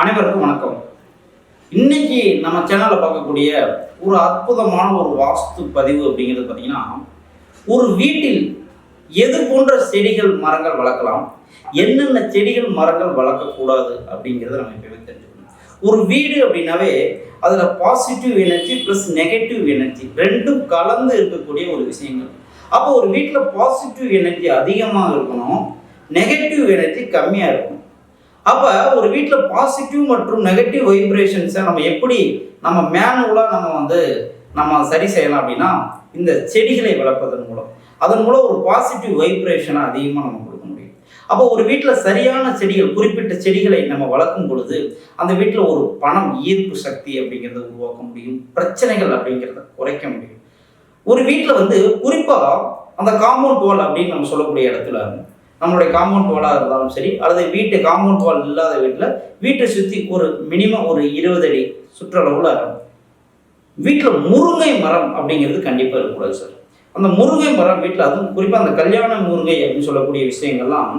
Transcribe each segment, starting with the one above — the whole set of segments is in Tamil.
அனைவருக்கும் வணக்கம். இன்னைக்கு நம்ம சேனலில் பார்க்கக்கூடிய ஒரு அற்புதமான ஒரு வாஸ்து பதிவு அப்படிங்கிறது பார்த்தீங்கன்னா ஒரு வீட்டில் எது போன்ற செடிகள் மரங்கள் வளர்க்கலாம் என்னென்ன செடிகள் மரங்கள் வளர்க்கக்கூடாது அப்படிங்கிறத நம்ம எப்பயுமே தெரிஞ்சுக்கணும். ஒரு வீடு அப்படின்னாவே அதில் positive energy plus negative energy ரெண்டும் கலந்து இருக்கக்கூடிய ஒரு விஷயங்கள். அப்போ ஒரு வீட்டில் பாசிட்டிவ் எனர்ஜி அதிகமாக இருக்கணும் நெகட்டிவ் எனர்ஜி கம்மியாக இருக்கணும். அப்போ ஒரு வீட்டில் பாசிட்டிவ் மற்றும் நெகட்டிவ் வைப்ரேஷன்ஸை நம்ம எப்படி நம்ம மேனுவலாக நம்ம வந்து நம்ம சரி செய்யலாம் அப்படின்னா இந்த செடிகளை வளர்ப்பதன் மூலம். அதன் மூலம் ஒரு பாசிட்டிவ் வைப்ரேஷனை அதிகமாக நம்ம கொடுக்க முடியும். அப்போ ஒரு வீட்டில் சரியான செடிகள் குறிப்பிட்ட செடிகளை நம்ம வளர்க்கும் பொழுது அந்த வீட்டில் ஒரு பணம் ஈர்ப்பு சக்தி அப்படிங்கிறத உருவாக்க முடியும். பிரச்சனைகள் அப்படிங்கிறத குறைக்க முடியும். ஒரு வீட்டில் வந்து குறிப்பாக அந்த காம்பவுண்ட் வால் அப்படின்னு நம்ம சொல்லக்கூடிய இடத்துல நம்மளுடைய காம்பவுண்ட் வாலாக இருந்தாலும் சரி அல்லது வீட்டு காம்பவுண்ட் வால் இல்லாத வீட்டில் வீட்டை சுற்றி ஒரு மினிமம் ஒரு இருபது அடி சுற்றளவில் வீட்டில் முருங்கை மரம் அப்படிங்கிறது கண்டிப்பாக இருக்கக்கூடாது சார் அந்த முருங்கை மரம் வீட்டில் அதுவும் குறிப்பாக அந்த கல்யாண முருங்கை அப்படின்னு சொல்லக்கூடிய விஷயங்கள்லாம்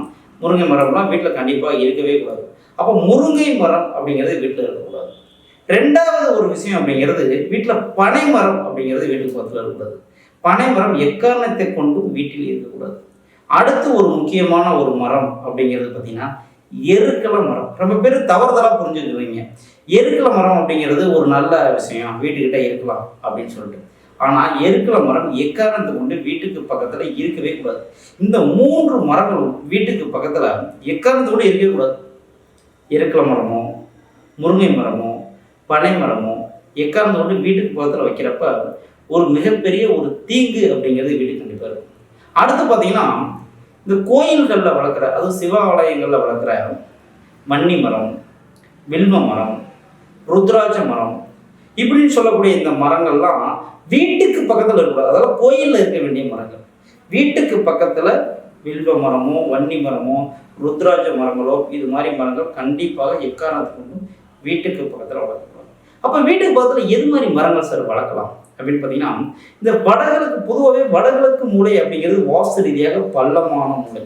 முருங்கை மரம்லாம் வீட்டில் கண்டிப்பாக இருக்கவே கூடாது. அப்போ முருங்கை மரம் அப்படிங்கிறது வீட்டில் இருக்கக்கூடாது. ரெண்டாவது ஒரு விஷயம் அப்படிங்கிறது வீட்டில் பனை மரம் அப்படிங்கிறது வீட்டுக்கு பக்கத்தில் இருக்கக்கூடாது. பனை மரம் எக்காரணத்தை கொண்டும் வீட்டில் இருக்கக்கூடாது. அடுத்து ஒரு முக்கியமான ஒரு மரம் அப்படிங்கிறது பார்த்தீங்கன்னா எருக்கல மரம். ரொம்ப பேர் தவறுதலாக புரிஞ்சுக்குவீங்க எருக்கல மரம் அப்படிங்கிறது ஒரு நல்ல விஷயம். வீட்டுக்கிட்ட இருக்கலாம் அப்படின்னு சொல்லிட்டு. ஆனால் எருக்கல மரம் எக்காரணத்தை கொண்டு வீட்டுக்கு பக்கத்தில் இருக்கவே கூடாது. இந்த மூன்று மரங்களும் வீட்டுக்கு பக்கத்தில் எக்காரணத்தை கூட இருக்கவே கூடாது. எருக்கல மரமோ முருங்கை மரமோ பனை மரமோ எக்காரணத்தை கொண்டு வீட்டுக்கு பக்கத்தில் வைக்கிறப்ப ஒரு மிகப்பெரிய ஒரு தீங்கு அப்படிங்கிறது வீட்டுக்கு கண்டிப்பாக இருக்கும். அடுத்து பார்த்தீங்கன்னா இந்த கோயில்களில் வளர்க்குற அதுவும் சிவாலயங்களில் வளர்க்குற மன்னி மரம் வில்வ மரம் ருத்ராட்ச மரம். இப்படின்னு சொல்லக்கூடிய இந்த மரங்கள்லாம் வீட்டுக்கு பக்கத்தில் இருக்கக்கூடாது. அதாவது கோயிலில் இருக்க வேண்டிய மரங்கள். வீட்டுக்கு பக்கத்தில் வில்வ மரமோ வன்னி மரமோ ருத்ராட்ச மரங்களோ இது மாதிரி மரங்கள் கண்டிப்பாக எக்காரணத்துக்கு வீட்டுக்கு பக்கத்தில் வளர்க்கக்கூடாது. அப்போ வீட்டுக்கு பக்கத்தில் எது மாதிரி மரங்கள் சார் வளர்க்கலாம்? அப்படின்னு பார்த்தீங்கன்னா இந்த வடகிழக்கு பொதுவாகவே வடகிழக்கு மூலை அப்படிங்கிறது வாஸ்து ரீதியாக பள்ளமான மூளை.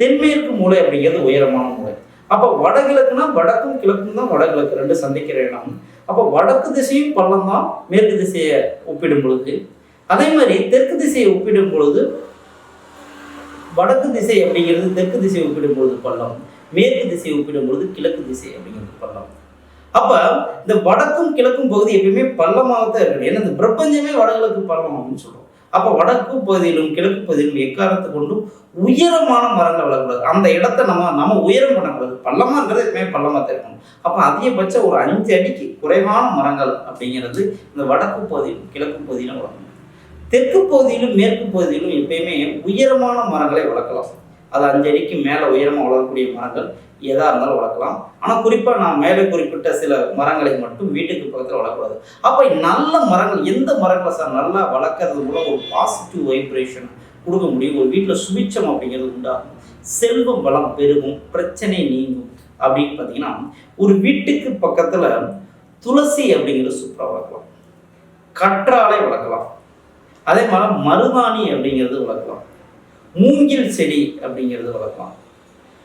தென்மேற்கு மூலை அப்படிங்கிறது உயரமான மூளை. அப்போ வடகிழக்குனா வடக்கும் கிழக்கும் தான் வடகிழக்கு ரெண்டு சந்திக்கிற இடம். அப்போ வடக்கு திசையும் பள்ளம் தான் மேற்கு திசையை ஒப்பிடும் பொழுது. அதே மாதிரி தெற்கு திசையை ஒப்பிடும் பொழுது வடக்கு திசை அப்படிங்கிறது தெற்கு திசையை ஒப்பிடும் பொழுது பள்ளம் மேற்கு திசையை ஒப்பிடும் பொழுது கிழக்கு திசை அப்படிங்கிறது பள்ளம். அப்ப இந்த வடக்கும் கிழக்கும் பகுதி எப்பயுமே பள்ளமாகத்தான் இருக்கணும் ஏன்னா இந்த பிரபஞ்சமே வடகிழக்கு பள்ளம் அப்படின்னு சொல்றோம். அப்ப வடக்கு பகுதியிலும் கிழக்கு பகுதியிலும் எக்காரத்தை கொண்டும் உயரமான மரங்கள் வளரக்கூடாது. அந்த இடத்த நம்ம நம்ம உயரம் பண்ணக்கூடாது. பள்ளமா இருக்கிறது எப்பவுமே பள்ளமா தான் இருக்கணும். அப்ப அதிகபட்சம் ஒரு அஞ்சு அடிக்கு குறைவான மரங்கள் அப்படிங்கிறது இந்த வடக்கு பகுதியிலும் கிழக்கு பகுதியிலும் வளர்க்கணும் தெற்கு பகுதியிலும் மேற்கு பகுதியிலும் எப்பயுமே உயரமான மரங்களை வளர்க்கலாம். அது அஞ்சு அடிக்கு மேலே உயரமாக வளரக்கூடிய மரங்கள் எதாக இருந்தாலும் வளர்க்கலாம். ஆனால் குறிப்பாக நான் மேலே குறிப்பிட்ட சில மரங்களை மட்டும் வீட்டுக்கு பக்கத்தில் வளர்க்கக்கூடாது. அப்போ நல்ல மரங்கள் எந்த மரங்களை சார் நல்லா வளர்க்கறது மூலம் ஒரு பாசிட்டிவ் வைப்ரேஷன் கொடுக்க முடியும்? ஒரு வீட்டில் சுபிச்சம் அப்படிங்கிறது உண்டாகும் செல்வம் வளம் பெருகும் பிரச்சனை நீங்கும் அப்படின்னு பார்த்தீங்கன்னா ஒரு வீட்டுக்கு பக்கத்தில் துளசி அப்படிங்கிறது சூப்பராக வளர்க்கலாம். கற்றாழை வளர்க்கலாம். அதே மாதிரி மருதாணி அப்படிங்கிறது வளர்க்கலாம். மூங்கில் செடி அப்படிங்கிறது வளர்க்கலாம்.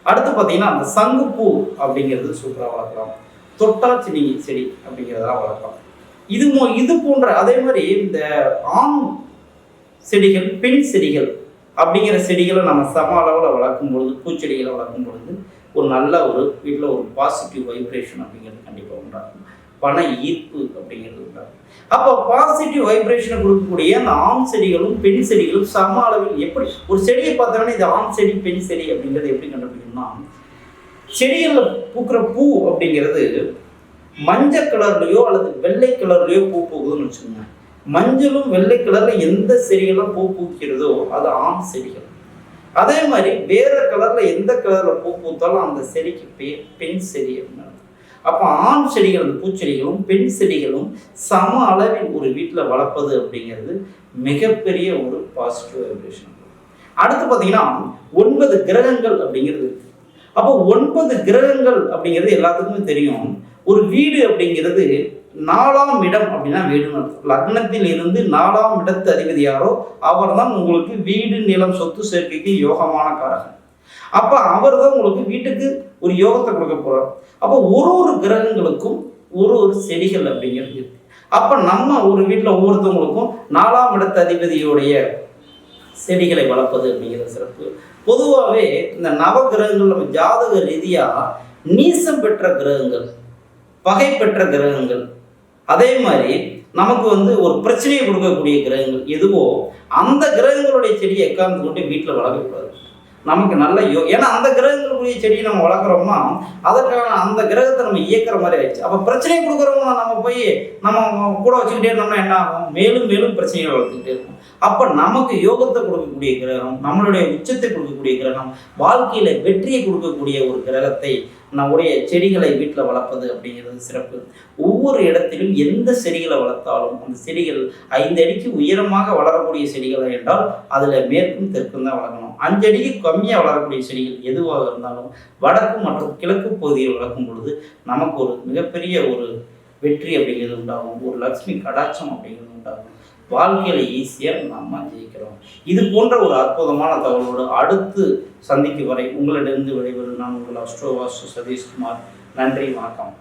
அடுத்து பார்த்தீங்கன்னா அந்த சங்குப்பூ அப்படிங்கிறது சூப்பராக வளர்க்கலாம். தொட்டாச்சினி செடி அப்படிங்கிறதெல்லாம் வளர்க்கலாம். இது மோ இது போன்ற அதே மாதிரி இந்த ஆண் செடிகள் பெண் செடிகள் அப்படிங்கிற செடிகளை நம்ம சம அளவில் வளர்க்கும் பொழுது பூச்செடிகளை வளர்க்கும் பொழுது ஒரு நல்ல ஒரு வீட்டில் ஒரு பாசிட்டிவ் வைப்ரேஷன் அப்படிங்கிறது கண்டிப்பாக பண ஈர்ப்பு அப்படிங்கிறது உண்டாகும். அப்போ பாசிட்டிவ் வைப்ரேஷனை கொடுக்கக்கூடிய அந்த ஆண் செடிகளும் பெண் செடிகளும் சம அளவில் எப்படி ஒரு செடியை பார்த்தோன்னா இது ஆண் செடி பெண் செடி அப்படிங்கிறது எப்படி கண்டுபிடிக்கணும்னா செடிகளில் பூக்கிற பூ அப்படிங்கிறது மஞ்சள் கலர்லையோ அல்லது வெள்ளை கலர்லையோ பூ பூக்குதுன்னு வச்சுக்கோங்க. மஞ்சளும் வெள்ளை கலர்ல எந்த செடிகளும் பூ பூக்கிறதோ அது ஆண் செடிகள். அதே மாதிரி வேற கலர்ல எந்த கலர்ல பூ பூத்தாலும் அந்த செடிக்கு பெண் செடி அப்படின்னு அப்போ ஆண் செடிகள் பூச்செடிகளும் பெண் செடிகளும் சம அளவில் ஒரு வீட்டில் வளர்ப்பது அப்படிங்கிறது மிகப்பெரிய ஒரு பாசிட்டிவ் வைப்ரேஷன் அடுத்து பார்த்தீங்கன்னா ஒன்பது கிரகங்கள் அப்படிங்கிறது இருக்கு. அப்போ ஒன்பது கிரகங்கள் அப்படிங்கிறது எல்லாத்துக்குமே தெரியும். ஒரு வீடு அப்படிங்கிறது நாலாம் இடம் அப்படின்னா வீடுன்னு அர்த்தம். லக்னத்தில் இருந்து நாலாம் இடத்து அதிபதி யாரோ அவர் தான் உங்களுக்கு வீடு நிலம் சொத்து சேர்க்கைக்கு யோகமான காரகம் அப்போ அவர் தான் உங்களுக்கு வீட்டுக்கு ஒரு யோகத்தை கொடுக்க போகிறார் அப்போ ஒரு ஒரு கிரகங்களுக்கும் ஒரு ஒரு செடிகள் அப்படிங்கிறது இருக்கு. அப்போ நம்ம ஒரு வீட்டில் ஒவ்வொருத்தவங்களுக்கும் நாலாம் இடத்த அதிபதியுடைய செடிகளை வளர்ப்பது அப்படிங்கிறது சிறப்பு. பொதுவாகவே இந்த நவ கிரகங்கள் நம்ம ஜாதக ரீதியாக நீசம் பெற்ற கிரகங்கள் பகை பெற்ற கிரகங்கள். அதே மாதிரி நமக்கு வந்து ஒரு பிரச்சனையை கொடுக்கக்கூடிய கிரகங்கள் எதுவோ அந்த கிரகங்களுடைய செடியை எக்காந்து கொண்டு வீட்டில் வளர்க்கக்கூடாது. நமக்கு நல்ல யோ ஏன்னா அந்த கிரகங்களுக்குரிய செடியை நம்ம வளர்க்குறோம்னா அதற்கான அந்த கிரகத்தை நம்ம இயக்கிற மாதிரி ஆயிடுச்சு. அப்போ பிரச்சனையை கொடுக்குறவங்க நம்ம போய் நம்ம கூட வச்சுக்கிட்டே இருந்தோம்னா என்ன ஆகும்? மேலும் மேலும் பிரச்சனைகளை வளர்த்துக்கிட்டே இருக்கும். அப்போ நமக்கு யோகத்தை கொடுக்கக்கூடிய கிரகம் நம்மளுடைய உச்சத்தை கொடுக்கக்கூடிய கிரகம் வாழ்க்கையில் வெற்றியை கொடுக்கக்கூடிய ஒரு கிரகத்தை நம்முடைய செடிகளை வீட்டில் வளர்ப்பது அப்படிங்கிறது சிறப்பு. ஒவ்வொரு இடத்திலும் எந்த செடிகளை வளர்த்தாலும் அந்த செடிகள் ஐந்து அடிக்கு உயரமாக வளரக்கூடிய செடிகளை என்றால் அதில் மேற்கும் தெற்கும் தான் வளர்க்கணும். அஞ்சு அடிக்கு கம்மியாக வளரக்கூடிய செடிகள் எதுவாக இருந்தாலும் வடக்கு மற்றும் கிழக்கு பகுதியில் வளர்க்கும் பொழுது நமக்கு ஒரு மிகப்பெரிய ஒரு வெற்றி அப்படிங்கிறது உண்டாகும். ஒரு லக்ஷ்மி கடாட்சம் அப்படிங்கிறது உண்டாகும். வாழ்க்கையில் ஈஸியாக நம்ம ஜெயிக்கிறோம். இது போன்ற ஒரு அற்புதமான தகவலோடு அடுத்து சந்திக்கும் வரை உங்களிடமிருந்து விடைபெறும் நான் உங்கள் அஸ்ட்ரோவாஸ்து சதீஷ்குமார். நன்றி வணக்கம்.